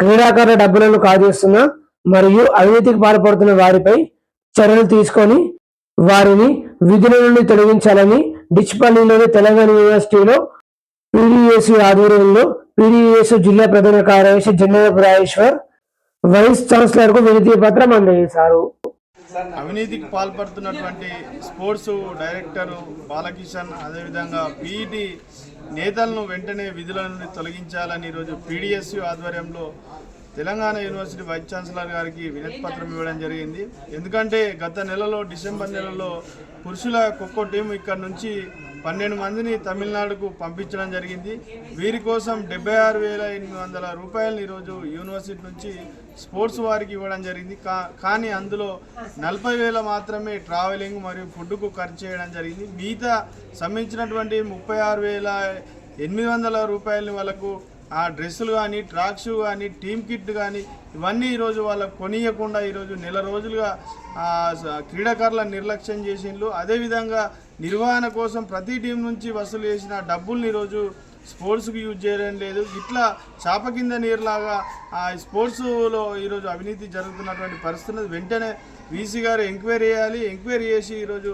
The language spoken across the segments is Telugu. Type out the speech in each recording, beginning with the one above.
క్రీడాకారుల డబ్బులను కాజేస్తున్న మరియు అవినీతికి పాల్పడుతున్న వారిపై చర్యలు తీసుకొని వారిని విధుల నుండి తొలగించాలని డిచ్పల్లిలోని తెలంగాణ యూనివర్సిటీలో పీడీఎస్ ఆధ్వర్యంలో పీడీఎస్ జిల్లా ప్రధాన కార్యదర్శి జనరల్ రాజేశ్వర్ వైస్ ఛాన్సలర్కు వినతి పత్రం అందజేశారు. అవినీతికి పాల్పడుతున్నటువంటి స్పోర్ట్స్ డైరెక్టర్ బాలకిషన్ అదేవిధంగా పీఈటీ నేతలను వెంటనే విధుల నుండి తొలగించాలని ఈరోజు పీడిఎస్యు ఆధ్వర్యంలో తెలంగాణ యూనివర్సిటీ వైస్ ఛాన్సలర్ గారికి వినతిపత్రం ఇవ్వడం జరిగింది. ఎందుకంటే గత నెలలో డిసెంబర్ నెలలో పురుషుల ఖోఖో టీం ఇక్కడ నుంచి పన్నెండు మందిని తమిళనాడుకు పంపించడం జరిగింది. వీరి కోసం డెబ్బై ఆరు వేల ఎనిమిది వందల రూపాయలను ఈరోజు యూనివర్సిటీ నుంచి స్పోర్ట్స్ వారికి ఇవ్వడం జరిగింది. కా కానీ అందులో నలభై వేల మాత్రమే ట్రావెలింగ్ మరియు ఫుడ్కు ఖర్చు చేయడం జరిగింది. మిగతా సంబంధించినటువంటి ముప్పై ఆరు వేల ఎనిమిది వందల రూపాయలని వాళ్ళకు ఆ డ్రెస్సులు కానీ ట్రాక్ షూ కానీ టీమ్ కిట్ కానీ ఇవన్నీ ఈరోజు వాళ్ళకు కొనియకుండా ఈరోజు నెల రోజులుగా క్రీడాకారుల నిర్లక్ష్యం చేసిండ్రు అదేవిధంగా నిర్వహణ కోసం ప్రతి టీం నుంచి వసూలు చేసిన డబ్బుల్ని ఈరోజు స్పోర్ట్స్కి యూజ్ చేయడం లేదు. ఇట్లా చాప కింద నీరులాగా ఆ స్పోర్ట్స్లో ఈరోజు అవినీతి జరుగుతున్నటువంటి పరిస్థితి వెంటనే వీసీ గారు ఎంక్వైరీ చేయాలి. ఎంక్వైరీ చేసి ఈరోజు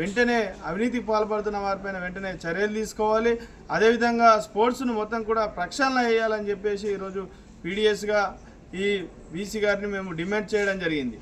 వెంటనే అవినీతి పాల్పడుతున్న వారిపైన వెంటనే చర్యలు తీసుకోవాలి. అదేవిధంగా స్పోర్ట్స్ను మొత్తం కూడా ప్రక్షాళన చేయాలని చెప్పేసి ఈరోజు పీడిఎస్గా ఈ వీసీ గారిని మేము డిమాండ్ చేయడం జరిగింది.